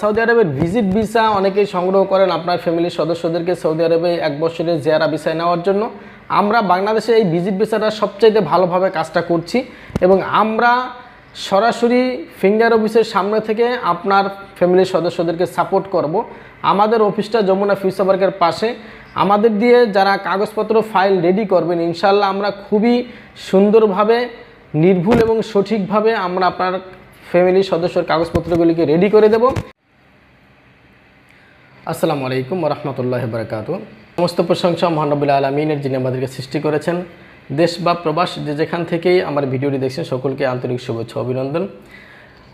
Saudi আরবের visit visa অনেকেই সংগ্রহ করেন আপনার ফ্যামিলির সদস্যদেরকে সৌদি আরবে এক বছরের জিয়ারা ভিসায় নেওয়ার জন্য। আমরা বাংলাদেশে এই ভিজিট ভিসাটা সবচাইতে ভালোভাবে কাজটা করছি এবং আমরা সরাসরি ফিঙ্গার অফিসের সামনে থেকে আপনার ফ্যামিলির সদস্যদেরকে সাপোর্ট করব। আমাদের অফিসটা যমুনা ফিউচার পার্কের পাশে। আমাদের দিয়ে যারা কাগজপত্র ফাইল রেডি করবেন ইনশাল্লাহ আমরা খুবই সুন্দরভাবে, নির্ভুল এবং সঠিকভাবে আমরা আপনার ফ্যামিলির সদস্যর কাগজপত্রগুলিকে রেডি করে দেব। আসসালামু আলাইকুম রহমতুল্লাহ বরকাত সমস্ত প্রশংসা মহানবুল্লাহ আলমিনের যিনি আমাদেরকে সৃষ্টি করেছেন। দেশ বা প্রবাস যে যেখান থেকেই আমার ভিডিওটি দেখছেন, সকলকে আন্তরিক শুভেচ্ছা, অভিনন্দন।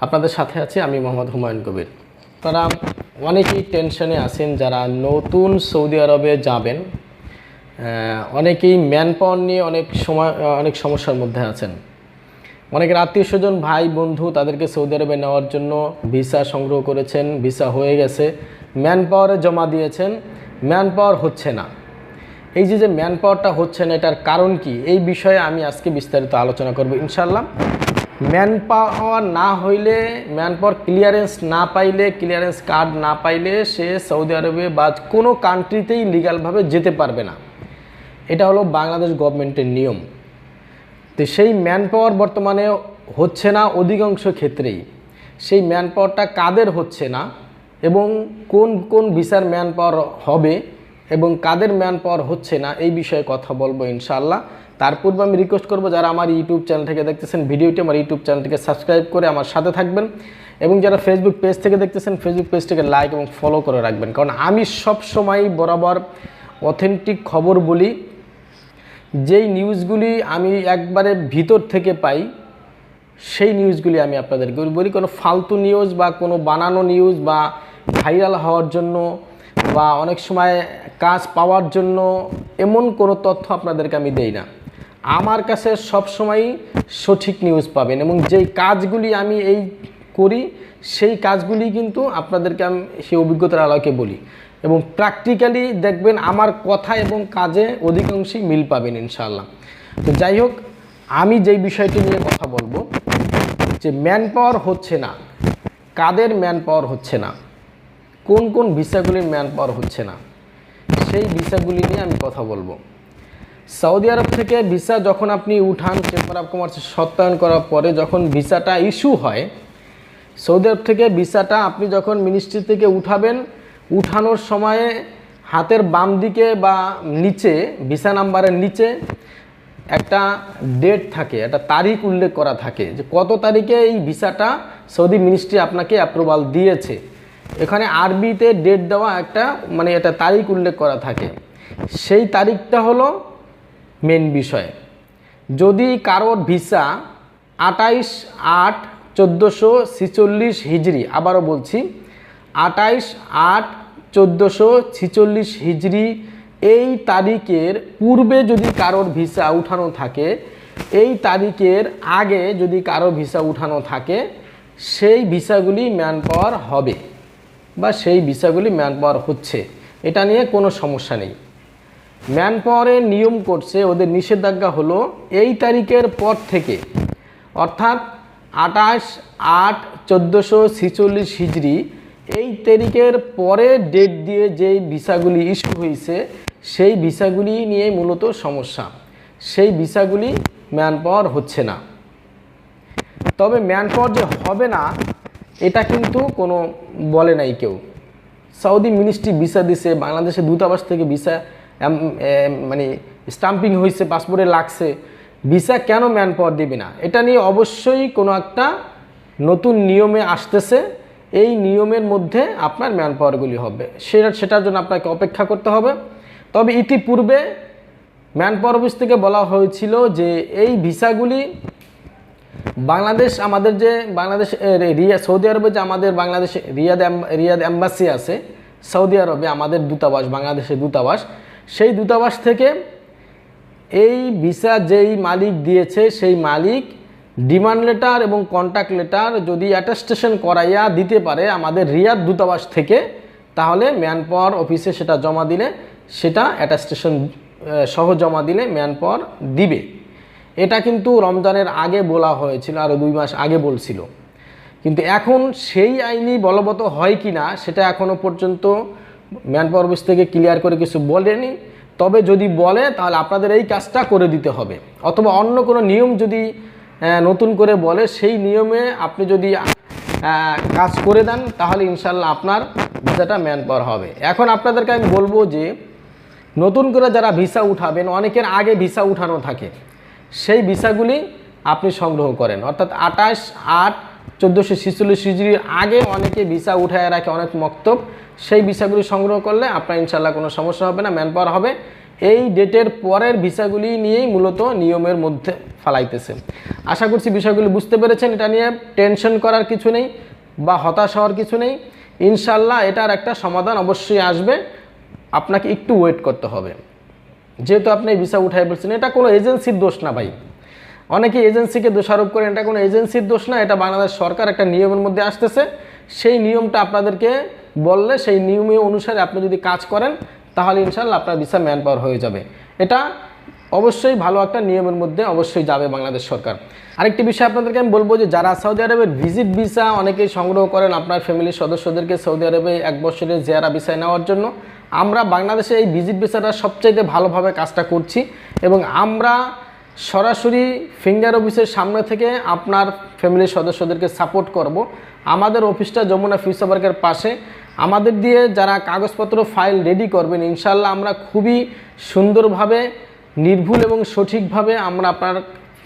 আপনাদের সাথে আছে আমি মোহাম্মদ হুমায়ুন কবির। তারা অনেকেই টেনশনে আছেন যারা নতুন সৌদি আরবে যাবেন। অনেকেই ম্যান পাওয়ার নিয়ে অনেক সময়, অনেক সমস্যার মধ্যে আছেন। অনেকের আত্মীয় স্বজন ভাই, বন্ধু তাদেরকে সৌদি আরবে নেওয়ার জন্য ভিসা সংগ্রহ করেছেন, ভিসা হয়ে গেছে। ম্যান পাওয়ারে জমা দিয়েছেন ম্যান পাওয়ার হচ্ছে না। এই যে যে ম্যান পাওয়ারটা হচ্ছে না, এটার কারণ কি? এই বিষয়ে আমি আজকে বিস্তারিত আলোচনা করব ইনশাল্লাহ ম্যান পাওয়ার না হইলে ম্যান পাওয়ার ক্লিয়ারেন্স না পাইলে ক্লিয়ারেন্স কার্ড না পাইলে সে সৌদি আরবে বা কোনো কান্ট্রিতেই লিগালভাবে যেতে পারবে না। এটা হলো বাংলাদেশ গভর্নমেন্টের নিয়ম। তো সেই ম্যান পাওয়ার বর্তমানে হচ্ছে না, অধিকাংশ ক্ষেত্রেই। সেই ম্যান পাওয়ারটা কাদের হচ্ছে না এবং কোন কোন ভিসার ম্যান পাওয়ার হবে এবং কাদের ম্যান পাওয়ার হচ্ছে না, এই বিষয়ে কথা বলব ইনশাআল্লাহ। তার পূর্বে আমি রিকোয়েস্ট করব যারা আমার ইউটিউব চ্যানেল থেকে দেখতেছেন, ভিডিওটি আমার ইউটিউব চ্যানেলটিকে সাবস্ক্রাইব করে আমার সাথে থাকবেন এবং যারা ফেসবুক পেজ থেকে দেখতেছেন ফেসবুক পেজটিকে লাইক এবং ফলো করে রাখবেন। কারণ আমি সব সময় বরাবর অথেন্টিক খবর বলি, যেই নিউজগুলি আমি একবারে ভিতর থেকে পাই, সেই নিউজগুলি আমি আপনাদেরকে বলি। কোনো ফালতু নিউজ বা কোনো বানানো নিউজ বা ভাইরাল হওয়ার জন্য বা অনেক সময় কাজ পাওয়ার জন্য এমন কোনো তথ্য আপনাদেরকে আমি দেই না। আমার কাছে সবসময়ই সঠিক নিউজ পাবেন এবং যেই কাজগুলি আমি এই করি, সেই কাজগুলি কিন্তু আপনাদেরকে আমি সেই অভিজ্ঞতার আলোকে বলি এবং প্র্যাকটিক্যালি দেখবেন আমার কথা এবং কাজে অধিকাংশই মিল পাবেন ইনশাআল্লাহ। তো যাই হোক, আমি যেই বিষয়টি নিয়ে কথা বলব, যে ম্যান পাওয়ার হচ্ছে না, কাদের ম্যান পাওয়ার হচ্ছে না। কোন কোন ভিসাগুলির ম্যান পাওয়ার হচ্ছে না? সেই ভিসাগুলি নিয়ে আমি কথা বলব। সৌদি আরব থেকে ভিসা যখন আপনি উঠান চেম্বার অফ কমার্সে সত্যায়ন করার পরে যখন ভিসাটা ইস্যু হয়, সৌদি আরব থেকে ভিসাটা আপনি যখন মিনিস্ট্রি থেকে উঠাবেন, উঠানোর সময়ে হাতের বাম দিকে বা নিচে, ভিসা নাম্বারের নিচে একটা ডেট থাকে, একটা তারিখ উল্লেখ করা থাকে যে কত তারিখে এই ভিসাটা সৌদি মিনিস্ট্রি আপনাকে অ্যাপ্রুভাল দিয়েছে। এখানে আরবিতে ডেট দেওয়া একটা মানে একটা তারিখ উল্লেখ করা থাকে। সেই তারিখটা হলো মেন বিষয়। যদি কারোর ভিসা আটাইশ আট চোদ্দোশো ছিচল্লিশ হিজড়ি, আবারও বলছি আটাইশ আট চোদ্দোশো ছিচল্লিশ হিজড়ি, এই তারিখের পূর্বে যদি কারোর ভিসা উঠানো থাকে, এই তারিখের আগে যদি কারও ভিসা উঠানো থাকে, সেই ভিসাগুলি ম্যান পাওয়ার হবে। বা সেই ভিসাগুলি ম্যান পাওয়ার হচ্ছে। এটা নিয়ে কোনো সমস্যা নেই। ম্যান পাওয়ারের নিয়ম করছে, ওদের নিষেধাজ্ঞা হলো এই তারিখের পর থেকে, অর্থাৎ আঠাশ আট চোদ্দোশো ছিচল্লিশ হিজড়ি, এই তারিখের পরে ডেট দিয়ে যেই ভিসাগুলি ইস্যু হয়েছে, সেই ভিসাগুলি নিয়ে মূলত সমস্যা। সেই ভিসাগুলি ম্যান পাওয়ার হচ্ছে না। তবে ম্যান পাওয়ার যে হবে না এটা কিন্তু কোনো বলে নাই কেউ। সৌদি মিনিস্ট্রি ভিসা দিছে বাংলাদেশের দূতাবাস থেকে ভিসা মানে স্টাম্পিং হয়েছে পাসপোর্টে লাগছে। ভিসা কেন ম্যান পাওয়ার দিবে না? এটা নিয়ে অবশ্যই কোনো একটা নতুন নিয়মে আসতেছে। এই নিয়মের মধ্যে আপনার ম্যান পাওয়ারগুলি হবে। সেটা, সেটার জন্য আপনাকে অপেক্ষা করতে হবে। তবে ইতিপূর্বে ম্যান পাওয়ার অফিস থেকে বলা হয়েছিল যে এই ভিসাগুলি বাংলাদেশ আমাদের যে বাংলাদেশ রিয়া, সৌদি আরবে যে আমাদের বাংলাদেশে, রিয়াদ রিয়াদ অ্যাম্বাসি আছে, সৌদি আরবে আমাদের দূতাবাস, বাংলাদেশের দূতাবাস, সেই দূতাবাস থেকে এই ভিসা যেই মালিক দিয়েছে, সেই মালিক ডিমান্ড লেটার এবং কন্ট্যাক্ট লেটার যদি অ্যাটাস্টেশন করাইয়া দিতে পারে আমাদের রিয়াদ দূতাবাস থেকে, তাহলে ম্যান পাওয়ার অফিসে সেটা জমা দিলে, সেটা অ্যাটাস্টেশন সহ জমা দিলে ম্যান পাওয়ার দিবে। এটা কিন্তু রমজানের আগে বলা হয়েছিল আরও দুই মাস আগে বলছিল। কিন্তু এখন সেই আইনি বলবৎ হয় কি না, সেটা এখনও পর্যন্ত ম্যান পাওয়ার অফিস থেকে ক্লিয়ার করে কিছু বলেনি। তবে যদি বলে, তাহলে আপনাদের এই কাজটা করে দিতে হবে। অথবা অন্য কোনো নিয়ম যদি নতুন করে বলে, সেই নিয়মে আপনি যদি কাজ করে দেন, তাহলে ইনশাল্লাহ আপনার ভিসাটা ম্যান পাওয়ার হবে। এখন আপনাদেরকে আমি বলব যে, নতুন করে যারা ভিসা উঠাবেন, অনেকের আগে ভিসা উঠানো থাকে। সেই ভিসাগুলি আপনি সংগ্রহ করেন। অর্থাৎ আঠাশ, আট, চোদ্দোশো ছিচল্লিশ হিজড়ির আগে অনেকে ভিসা উঠায় রাখে, অনেক মক্তব। সেই ভিসাগুলি সংগ্রহ করলে আপনার ইনশাল্লাহ কোনো সমস্যা হবে না ম্যান পাওয়ার হবে। এই ডেটের পরের ভিসাগুলি নিয়েই মূলত নিয়মের মধ্যে ফালাইতেছে আশা করছি বিষয়গুলি বুঝতে পেরেছেন, এটা নিয়ে টেনশন করার কিছু নেই বা হতাশ হওয়ার কিছু নেই। ইনশাল্লাহ এটার একটা সমাধান অবশ্যই আসবে। আপনাকে একটু ওয়েট করতে হবে। যেহেতু আপনি ভিসা উঠাই বলছেন, এটা কোনো এজেন্সির দোষ না ভাই। অনেকে এজেন্সিকে দোষারোপ করেন, এটা কোনো এজেন্সির দোষ না, এটা বাংলাদেশ সরকার একটা নিয়মের মধ্যে আসতেছে। সেই নিয়মটা আপনাদেরকে বললে, সেই নিয়মে অনুসারে আপনি যদি কাজ করেন, তাহলে ইনশাল্লাহ আপনার ভিসা ম্যান পাওয়ার হয়ে যাবে। এটা অবশ্যই ভালো একটা নিয়মের মধ্যে অবশ্যই যাবে বাংলাদেশ সরকার। আরেকটি বিষয় আপনাদেরকে আমি বলব যে, যারা সৌদি আরবের ভিজিট ভিসা অনেকেই সংগ্রহ করেন আপনার ফ্যামিলির সদস্যদেরকে সৌদি আরবে এক বছরের জেয়ারা ভিসায় নেওয়ার জন্য। আমরা বাংলাদেশে এই ভিজিট ভিসাটা সবচাইতে ভালোভাবে কাজটা করছি এবং আমরা সরাসরি ফিঙ্গার অফিসের সামনে থেকে আপনার ফ্যামিলির সদস্যদেরকে সাপোর্ট করব। আমাদের অফিসটা যমুনা ফিউচার পার্কের পাশে। আমাদের দিয়ে যারা কাগজপত্র ফাইল রেডি করবেন ইনশাল্লাহ আমরা খুবই সুন্দরভাবে, নির্ভুল এবং সঠিকভাবে আমরা আপনার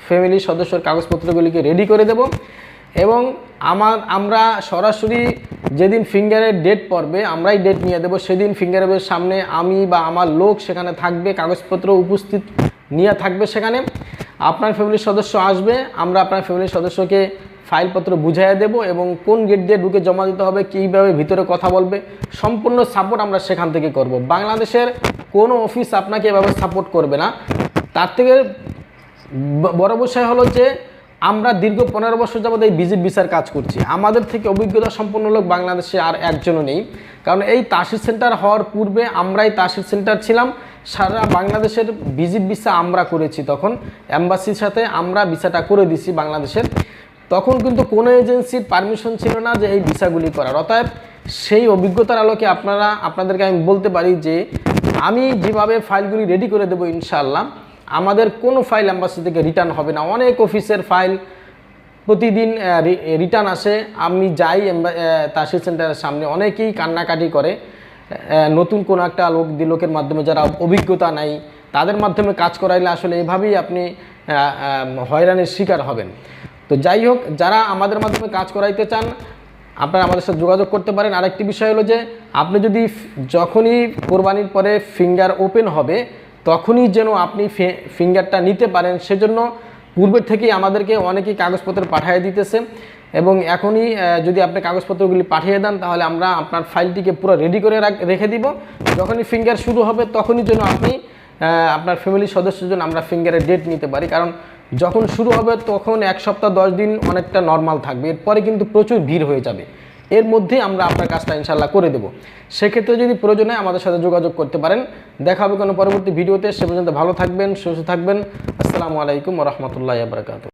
ফ্যামিলির সদস্যর কাগজপত্রগুলিকে রেডি করে দেব। এবং আমার, আমরা সরাসরি যেদিন ফিঙ্গারের ডেট পড়বে, আমরাই ডেট নিয়ে দেবো। সেদিন ফিঙ্গারের সামনে আমি বা আমার লোক সেখানে থাকবে, কাগজপত্র উপস্থিত নিয়ে থাকবে সেখানে। আপনার ফ্যামিলির সদস্য আসবে, আমরা আপনার ফ্যামিলির সদস্যকে ফাইলপত্র বুঝাইয়া দেব এবং কোন গেট দিয়ে ঢুকে জমা দিতে হবে, কীভাবে ভিতরে কথা বলবে, সম্পূর্ণ সাপোর্ট আমরা সেখান থেকে করব। বাংলাদেশের কোনো অফিস আপনাকে এভাবে সাপোর্ট করবে না। তার থেকে বড় বিষয় হলো যে আমরা দীর্ঘ পনেরো বছর যাবত এই ভিজিট ভিসার কাজ করছি। আমাদের থেকে অভিজ্ঞতা সম্পন্ন লোক বাংলাদেশে আর একজনও নেই। কারণ এই তাসির সেন্টার হওয়ার পূর্বে আমরাই তাসির সেন্টার ছিলাম। সারা বাংলাদেশের ভিজিট ভিসা আমরা করেছি তখন। অ্যাম্বাসির সাথে আমরা ভিসাটা করে দিছি বাংলাদেশের। তখন কিন্তু কোনো এজেন্সির পারমিশন ছিল না যে এই ভিসাগুলি করার। অতএব সেই অভিজ্ঞতার আলোকে আপনারা, আপনাদেরকে আমি বলতে পারি যে আমি যেভাবে ফাইলগুলি রেডি করে দেবো ইনশাআল্লাহ আমাদের কোনো ফাইল অ্যাম্বাসি থেকে রিটার্ন হবে না। অনেক অফিসের ফাইল প্রতিদিন রিটার্ন আসে। আমি যাই তাসির সেন্টারের সামনে। অনেকেই কান্নাকাটি করে। নতুন কোনো একটা লোক, লোকের মাধ্যমে যারা অভিজ্ঞতা নাই, তাদের মাধ্যমে কাজ করাইলে আসলে এভাবেই আপনি হয়রানির শিকার হবেন। তো যাই হোক, যারা আমাদের মাধ্যমে কাজ করাইতে চান, আপনারা আমাদের সাথে যোগাযোগ করতে পারেন। আরেকটি বিষয় হলো যে, আপনি যদি যখনই কোরবানির পরে ফিঙ্গার ওপেন হবে তখনই যেন আপনি ফিঙ্গারটা নিতে পারেন। সেজন্য পূর্বের থেকেই আমাদেরকে অনেকেই কাগজপত্র পাঠিয়ে দিতেছে এবং এখনই যদি আপনি কাগজপত্রগুলি পাঠিয়ে দেন, তাহলে আমরা আপনার ফাইলটিকে পুরো রেডি করে রাখ- দিব। যখনই ফিঙ্গার শুরু হবে, তখনই যেন আপনি আপনার ফ্যামিলির সদস্যের জন্য আমরা ফিঙ্গারের ডেট নিতে পারি। কারণ যখন শুরু হবে, তখন এক সপ্তাহ, দশ দিন অনেকটা নর্মাল থাকবে। এরপরে কিন্তু প্রচুর ভিড় হয়ে যাবে। এর মধ্যেই আমরা আপনার কাজটা ইনশাল্লাহ করে দেবো। সেক্ষেত্রে যদি প্রয়োজন হয় আমাদের সাথে যোগাযোগ করতে পারেন। দেখা হবে কোনো পরবর্তী ভিডিওতে। সে পর্যন্ত ভালো থাকবেন, সুস্থ থাকবেন। আসসালামু আলাইকুম রহমতুল্লাহ বারকাত